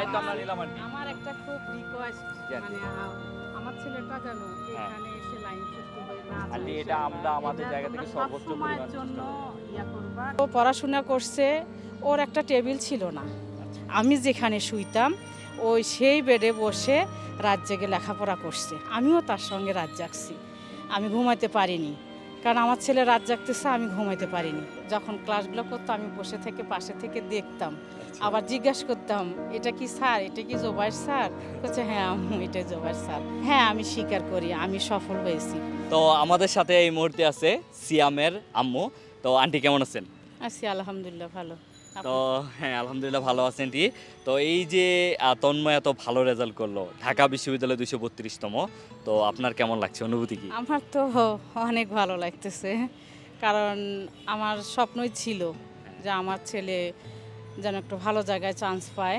দায়িত্ব আমরা নিলাম আর কি। আমার একটা খুব রিকোয়েস্ট মানে আমার ছেলেটা যেন এখানে এসে লাইন চুক্তি হয়ে না আন্টি, এটা আমরা আমাদের জায়গা থেকে সর্বোচ্চ পরিমাণ জন্য চেষ্টা ইয়া করবা। ও পড়াশোনা করছে ওর একটা টেবিল ছিল না। আমি যেখানে শুইতাম ওই সেই বেডে বসে রাত জেগে লেখাপড়া করছে। আমিও তার সঙ্গে রাত জাগছি। আমি ঘুমাইতে পারিনি। কারণ আমার ছেলে রাত জাগতেছে আমি ঘুমাইতে পারিনি। যখন ক্লাসগুলো করতো আমি বসে থেকে পাশে থেকে দেখতাম। আবার জিজ্ঞাসা করতাম এটা কি স্যার? এটা কি জোবাইর স্যার? বলছে হ্যাঁ এটা জোবাইর স্যার। হ্যাঁ আমি স্বীকার করি আমি সফল হয়েছি। তো আমাদের সাথে এই মুহূর্তে আছে সিয়ামের আম্মু। তো আন্টি কেমন আছেন? আছি আলহামদুলিল্লাহ ভালো। তো হ্যাঁ আলহামদুলিল্লাহ ভালো আছেন টি। তো এই যে তন্ময় এত ভালো রেজাল্ট করল ঢাকা বিশ্ববিদ্যালয় দুইশো বত্রিশতম। তো আপনার কেমন লাগছে অনুভূতি কি? আমার তো অনেক ভালো লাগতেছে কারণ আমার স্বপ্নই ছিল যে আমার ছেলে যেন একটু ভালো জায়গায় চান্স পায়।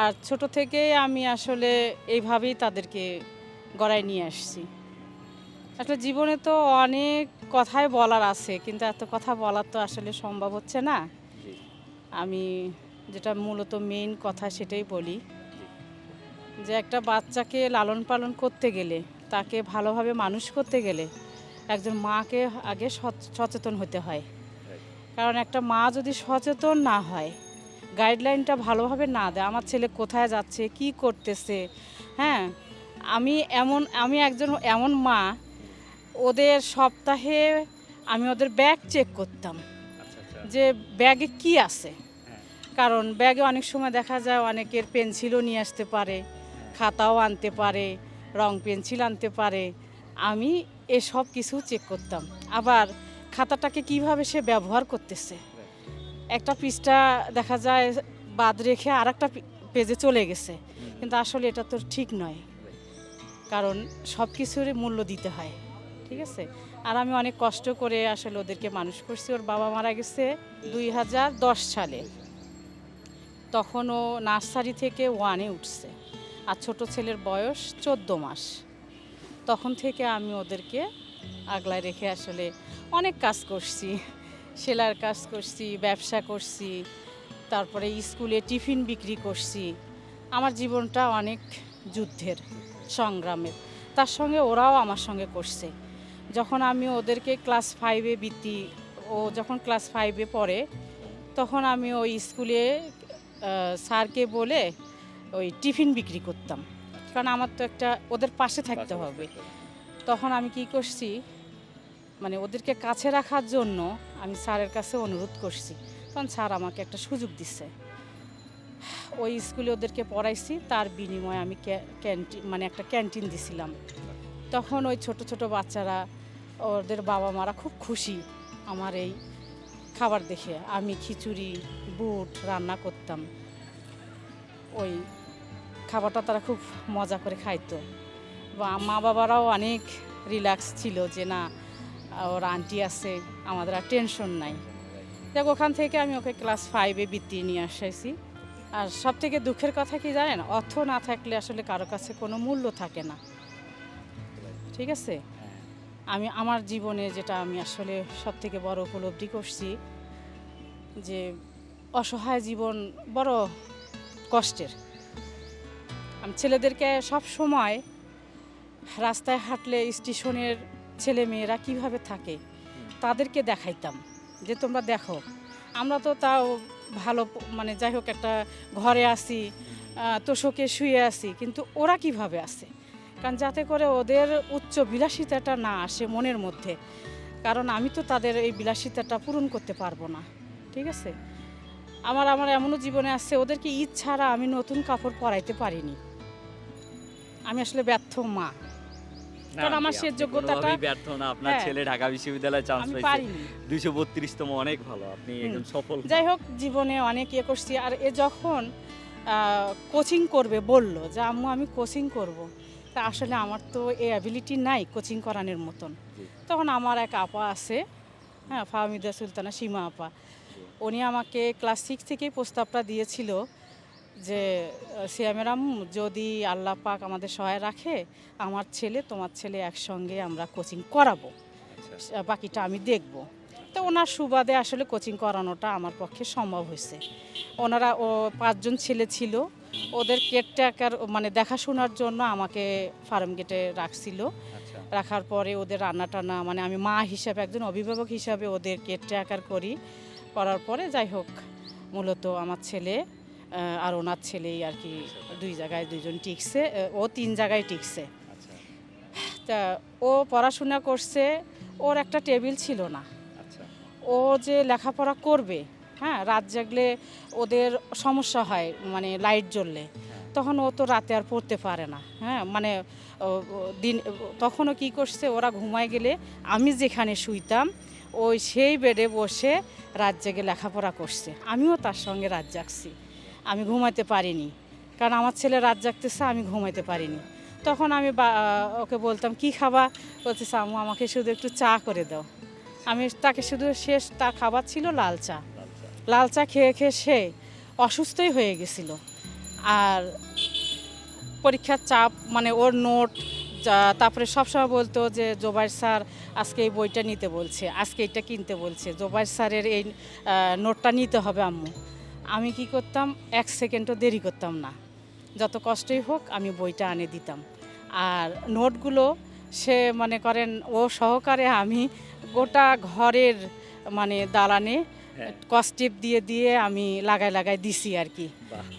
আর ছোট থেকেই আমি আসলে এইভাবেই তাদেরকে গড়ায় নিয়ে আসছি। আসলে জীবনে তো অনেক কথাই বলার আছে কিন্তু এত কথা বলার তো আসলে সম্ভব হচ্ছে না। আমি যেটা মূলত মেইন কথা সেটাই বলি। যে একটা বাচ্চাকে লালন পালন করতে গেলে তাকে ভালোভাবে মানুষ করতে গেলে একজন মাকে আগে সচ- সচেতন হতে হয়। কারণ একটা মা যদি সচেতন না হয় গাইডলাইনটা ভালোভাবে না দেয় আমার ছেলে কোথায় যাচ্ছে কি করতেছে? হ্যাঁ আমি এমন আমি একজন এমন মা ওদের সপ্তাহে আমি ওদের ব্যাগ চেক করতাম আচ্ছা আচ্ছা। যে ব্যাগে কি আছে। হ্যাঁ। কারণ ব্যাগে অনেক সময় দেখা যায় অনেকের পেন্সিলও নিয়ে আসতে পারে খাতাও আনতে পারে রং পেন্সিল আনতে পারে। আমি এসব কিছু চেক করতাম। আবার খাতাটাকে কীভাবে সে ব্যবহার করতেছে। একটা পৃষ্ঠা দেখা যায় বাদ রেখে আর একটা পেজে চলে গেছে। কিন্তু আসলে এটা তো ঠিক নয়। কারণ সব কিছুরই মূল্য দিতে হয়। ঠিক আছে? আর আমি অনেক কষ্ট করে আসলে ওদেরকে মানুষ করছি। ওর বাবা মারা গেছে দুই হাজার দশ সালে। তখন ও নার্সারি থেকে ওয়ানে উঠছে। আর ছোট ছেলের বয়স চোদ্দ মাস। তখন থেকে আমি ওদেরকে আগলায় রেখে আসলে অনেক কাজ করছি। সেলাইয়ের কাজ করছি, ব্যবসা করছি, তারপরে স্কুলে টিফিন বিক্রি করছি। আমার জীবনটা অনেক যুদ্ধের সংগ্রামের। তার সঙ্গে ওরাও আমার সঙ্গে করছে। যখন আমি ওদেরকে ক্লাস ফাইভে বৃত্তি ও যখন ক্লাস ফাইভে পড়ে তখন আমি ওই স্কুলে স্যারকে বলে ওই টিফিন বিক্রি করতাম। কারণ আমার তো একটা ওদের পাশে থাকতে হবে। তখন আমি কি করছি মানে ওদেরকে কাছে রাখার জন্য আমি স্যারের কাছে অনুরোধ করছি। তখন স্যার আমাকে একটা সুযোগ দিচ্ছে ওই স্কুলে ওদেরকে পড়াইছি তার বিনিময়ে আমি ক্যান্টিন মানে একটা ক্যান্টিন দিছিলাম। তখন ওই ছোট ছোট বাচ্চারা ওদের বাবা মারা খুব খুশি আমার এই খাবার দেখে। আমি খিচুড়ি, বুট রান্না করতাম। ওই খাবারটা তারা খুব মজা করে খাইতো। বা মা বাবারাও অনেক রিল্যাক্স ছিল যে না, ওর আন্টি আছে, আমাদের আর টেনশন নাই। দেখ, ওখান থেকে আমি ওকে ক্লাস ফাইভে বৃত্তি নিয়ে আসাইছি আর সব থেকে দুঃখের কথা কি জানেন? অর্থ না থাকলে আসলে কারও কাছে কোনো মূল্য থাকে না। ঠিক আছে? আমি, আমার জীবনে যেটা আমি আসলে সব থেকে বড় উপলব্ধি করছি যে অসহায় জীবন বড় কষ্টের। আমি ছেলেদেরকে সব সময় রাস্তায় হাঁটলে স্টেশনের ছেলে মেয়েরা কীভাবে থাকে তাদেরকে দেখাইতাম যে তোমরা দেখো। আমরা তো তাও ভালো মানে যাই হোক একটা ঘরে আসি তোষকে শুয়ে আসি কিন্তু ওরা কীভাবে আসে কারণ যাতে করে ওদের উচ্চ বিলাসিতাটা না আসে মনের মধ্যে। কারণ আমি তো তাদের এই বিলাসিতাটা পূরণ করতে পারব না ঠিক আছে? আমার আমার এমনও জীবনে আসছে ওদেরকে ঈদ ছাড়া আমি নতুন কাপড় পরাইতে পারিনি। আমি আসলে ব্যর্থ মা। কারণ আমার সে যোগ্যতাটা- ব্যর্থ না। আপনার হ্যাঁ। ছেলে ঢাকা বিশ্ববিদ্যালয়ে চান্স পাইছে। পারিনি। দুইশো বত্রিশতম অনেক ভালো আপনি। একদম সফল যাই হোক জীবনে অনেক ইয়ে করছি। আর এ যখন কোচিং করবে বলল যে আম্মু আমি কোচিং করব। তা আসলে আমার তো এ অ্যাবিলিটি নাই কোচিং করানোর মতন। তখন আমার এক আপা আছে হ্যাঁ ফাহমিদা সুলতানা সীমা আপা। উনি আমাকে ক্লাস সিক্স থেকেই প্রস্তাবটা দিয়েছিল যে সিয়ামের আম্মু যদি আল্লাহ পাক আমাদের সহায় রাখে আমার ছেলে তোমার ছেলে একসঙ্গে আমরা কোচিং করাবো। আচ্ছা। বাকিটা আমি দেখব। তো ওনার সুবাদে আসলে কোচিং করানোটা আমার পক্ষে সম্ভব হয়েছে। ওনারা ও পাঁচজন ছেলে ছিল ওদের কেয়ারটেকার মানে দেখাশোনার জন্য আমাকে ফার্ম গেটে রাখছিল। আচ্ছা। রাখার পরে ওদের রান্না টান্না মানে আমি মা হিসাবে একজন অভিভাবক হিসাবে ওদের কেয়ারটেকার করি। করার পরে যাই হোক মূলত আমার ছেলে আর ওনার ছেলেই আর কি দুই জায়গায় দুইজন টিকছে ও তিন জায়গায় টিকছে। আচ্ছা। তা ও পড়াশোনা করছে ওর একটা টেবিল ছিল না। আচ্ছা। ও যে লেখাপড়া করবে হ্যাঁ রাত জাগলে ওদের সমস্যা হয় মানে লাইট জ্বললে। তখন ও তো রাতে আর পড়তে পারে না হ্যাঁ মানে দিন, তখনও কি করছে, ওরা ঘুমায় গেলে আমি যেখানে শুইতাম, ওই সেই বেডে বসে রাত জেগে লেখাপড়া করছে। আমিও তার সঙ্গে রাত জাগছি, আমি ঘুমাইতে পারিনি, কারণ আমার ছেলে রাত জাগতেছে, আমি ঘুমাইতে পারিনি। তখন আমি ওকে বলতাম, কি খাবা? বলছে আম্মু, আমাকে শুধু একটু চা করে দাও। আমি তাকে শুধু শেষ, তার খাবার ছিল লাল চা। লাল চা খেয়ে খেয়ে সে অসুস্থই হয়ে গেছিল। আর পরীক্ষার চাপ মানে ওর নোট তারপরে সবসময় বলতো যে, জোবাইর স্যার আজকে এই বইটা নিতে বলছে, আজকে এটা কিনতে বলছে, জোবাইর স্যারের এই নোটটা নিতে হবে আম্মু। আমি কি করতাম, এক সেকেন্ডও দেরি করতাম না। যত কষ্টই হোক, আমি বইটা আনে দিতাম। আর নোটগুলো সে মনে করেন, ও সহকারে আমি গোটা ঘরের মানে দালানে। কস্টিপ দিয়ে দিয়ে আমি লাগাই লাগাই দিছি আর কি।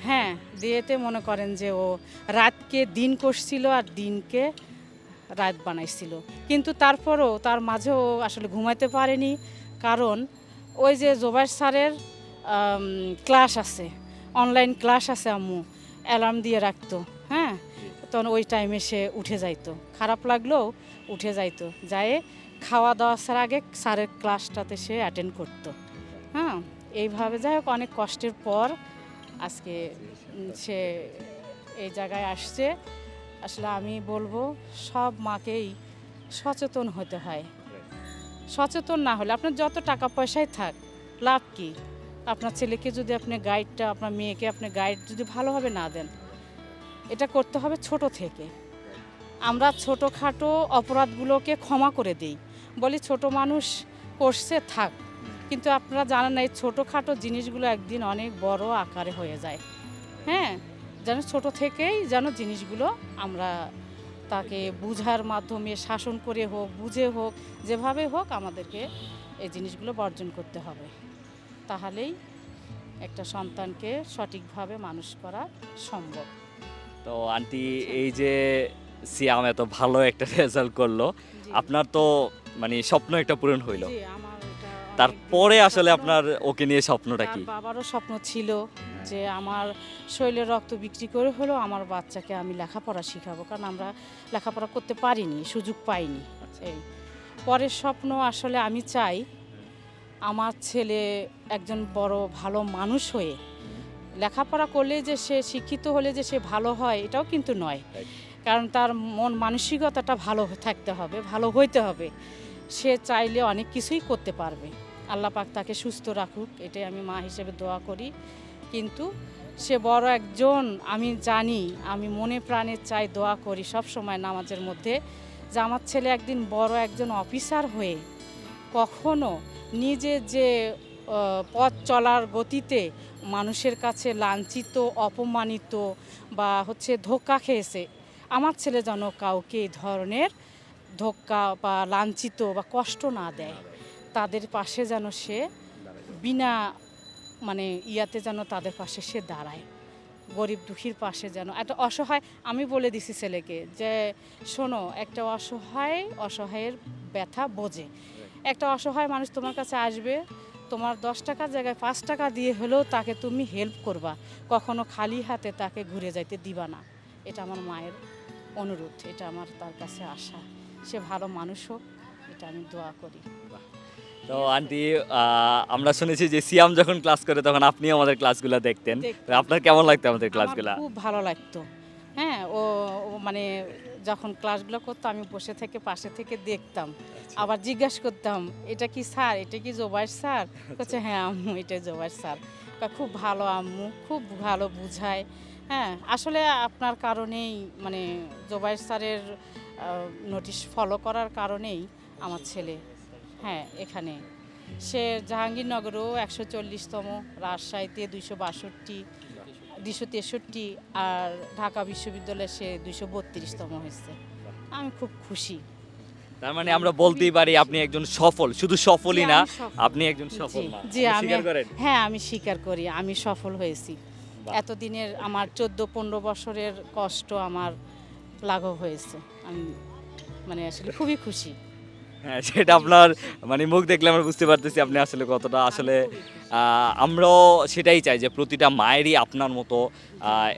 হ্যাঁ দিয়েতে মনে করেন যে ও রাতকে দিন করছিল আর দিনকে রাত বানাইছিল। কিন্তু তারপরও তার মাঝেও আসলে ঘুমাইতে পারেনি। কারণ ওই যে জোবাইর স্যারের ক্লাস আছে। অনলাইন ক্লাস আছে আম্মু অ্যালার্ম দিয়ে রাখতো। হ্যাঁ তখন ওই টাইমে সে উঠে যাইতো। খারাপ লাগলেও উঠে যাইতো। যায় খাওয়া দাওয়া স্যার আগে স্যারের ক্লাসটাতে সে অ্যাটেন্ড করতো। হ্যাঁ এইভাবে যাই হোক, অনেক কষ্টের পর আজকে সে এই জায়গায় আসছে। আসলে আমি বলব, সব মাকেই সচেতন হতে হয়। সচেতন না হলে আপনার যত টাকা পয়সাই থাক, লাভ কি? আপনার ছেলেকে যদি আপনি গাইডটা আপনার মেয়েকে আপনি গাইড যদি ভালোভাবে না দেন, এটা করতে হবে ছোট থেকে। আমরা ছোটোখাটো অপরাধগুলোকে ক্ষমা করে দিই। বলি, ছোট মানুষ করছে, থাক। কিন্তু আপনারা জানেন না এই ছোটোখাটো জিনিসগুলো একদিন অনেক বড় আকারে হয়ে যায়। হ্যাঁ? যেন ছোট থেকেই যেন জিনিসগুলো আমরা তাকে বুঝার মাধ্যমে শাসন করে হোক বুঝে হোক যেভাবে হোক আমাদেরকে এই জিনিসগুলো বর্জন করতে হবে। তাহলেই একটা সন্তানকে সঠিকভাবে মানুষ করা সম্ভব। তো আন্টি এই যে সিয়াম এত ভালো একটা রেজাল্ট করল আপনার তো মানে স্বপ্ন একটা পূরণ হইল। তারপরে আসলে আপনার ওকে নিয়ে স্বপ্নটা কি? বাবারও স্বপ্ন ছিল যে আমার শরীরের রক্ত বিক্রি করে হলেও আমার বাচ্চাকে আমি লেখাপড়া শিখাবো। কারণ আমরা লেখাপড়া করতে পারিনি সুযোগ পাইনি। আচ্ছা। এই পরের স্বপ্ন আসলে আমি চাই আমার ছেলে একজন বড় ভালো মানুষ হয়ে লেখাপড়া করলে যে সে শিক্ষিত হলে যে সে ভালো হয় এটাও কিন্তু নয়। কারণ তার মন মানসিকতাটা ভালো থাকতে হবে ভালো হইতে হবে। সে চাইলে অনেক কিছুই করতে পারবে। আল্লাহ পাক তাকে সুস্থ রাখুক, এটাই আমি মা হিসেবে দোয়া করি। কিন্তু সে বড় একজন, আমি জানি, আমি মনে প্রাণে চাই, দোয়া করি সব সময় নামাজের মধ্যে। যে আমার ছেলে একদিন বড় একজন অফিসার হয়ে কখনো নিজে যে পথ চলার গতিতে মানুষের কাছে লাঞ্ছিত, অপমানিত বা হচ্ছে ধোক্কা খেয়েছে, আমার ছেলে যেন কাউকে এই ধরনের ধোক্কা বা লাঞ্ছিত বা কষ্ট না দেয়। তাদের পাশে যেন সে বিনা মানে ইয়াতে যেন তাদের পাশে সে দাঁড়ায়। গরিব দুঃখীর পাশে যেন একটা অসহায়, আমি বলে দিছি ছেলেকে যে, শোনো, একটা অসহায়, অসহায়ের ব্যথা বোঝে। একটা অসহায় মানুষ তোমার কাছে আসবে, তোমার দশ টাকার জায়গায় পাঁচ টাকা দিয়ে হলেও তাকে তুমি হেল্প করবা। কখনো খালি হাতে তাকে ঘুরে যাইতে দিবা না। এটা আমার মায়ের অনুরোধ, এটা আমার তার কাছে আশা। সে ভালো মানুষ হোক এটা আমি দোয়া করি। তো আন্টি আমরা শুনেছি যে সিয়াম যখন ক্লাস করে তখন আপনিও আমাদের ক্লাসগুলো দেখতেন। আপনার কেমন লাগতো আমাদের ক্লাসগুলো? খুব ভালো লাগতো। হ্যাঁ ও মানে যখন ক্লাসগুলো করতো আমি বসে থেকে পাশে থেকে দেখতাম। আবার জিজ্ঞাসা করতাম এটা কি স্যার? এটা কি জোবাইর স্যার? বলছে হ্যাঁ আম্মু এটা জোবাইর স্যার। খুব ভালো আম্মু খুব ভালো বুঝায়। হ্যাঁ আসলে আপনার কারণেই মানে জোবাইর স্যারের নোটিশ ফলো করার কারণেই আমার ছেলে হ্যাঁ এখানে। সে জাহাঙ্গীরনগরও একশো চল্লিশতম রাজশাহীতে দুইশো বাষট্টি দুশো তেষট্টি আর ঢাকা বিশ্ববিদ্যালয়ে সে দুশো বত্রিশতম হয়েছে। আমি খুব খুশি। তার মানে আমরা বলতেই পারি আপনি একজন সফল। শুধু সফলই না আপনি একজন সফল জি, আমি হ্যাঁ আমি স্বীকার করি আমি সফল হয়েছি। এতদিনের আমার চোদ্দ পনেরো বছরের কষ্ট আমার লাঘব হয়েছে। আমি মানে আসলে খুবই খুশি। হ্যাঁ সেটা আপনার মানে মুখ দেখলে আমরা বুঝতে পারতেছি আপনি আসলে কতটা আসলে আমরাও সেটাই চাই যে প্রতিটা মায়েরই আপনার মতো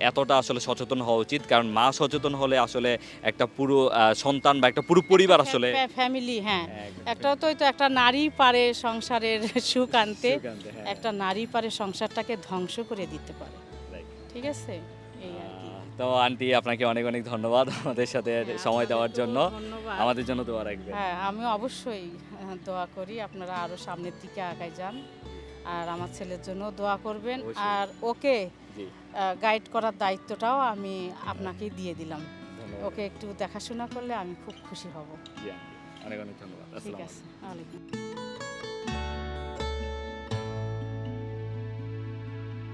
এতটা আসলে সচেতন হওয়া উচিত। কারণ মা সচেতন হলে আসলে একটা পুরো সন্তান বা একটা পুরো পরিবার আসলে ফ্যামিলি হ্যাঁ। হ্যাঁ, একটা তো তো একটা নারী পারে সংসারের সুখ আনতে হ্যাঁ। একটা নারী পারে সংসারটাকে ধ্বংস করে দিতে পারে. ঠিক আছে? এই আর কি। তো আন্টি আপনাকে অনেক অনেক ধন্যবাদ আমাদের সাথে হ্যাঁ, সময় দেওয়ার জন্য আমাদের জন্য দোয়া রাখবেন। হ্যাঁ আমি অবশ্যই দোয়া করি আপনারা আরও সামনের দিকে আগায় যান। আর আমার ছেলের জন্য দোয়া করবেন। আর ওকে গাইড করার দায়িত্বটাও আমি আপনাকেই দিয়ে দিলাম। ওকে একটু দেখাশোনা করলে আমি খুব খুশি হব। অনেক অনেক ধন্যবাদ। ঠিক আছে ওয়ালাইকুম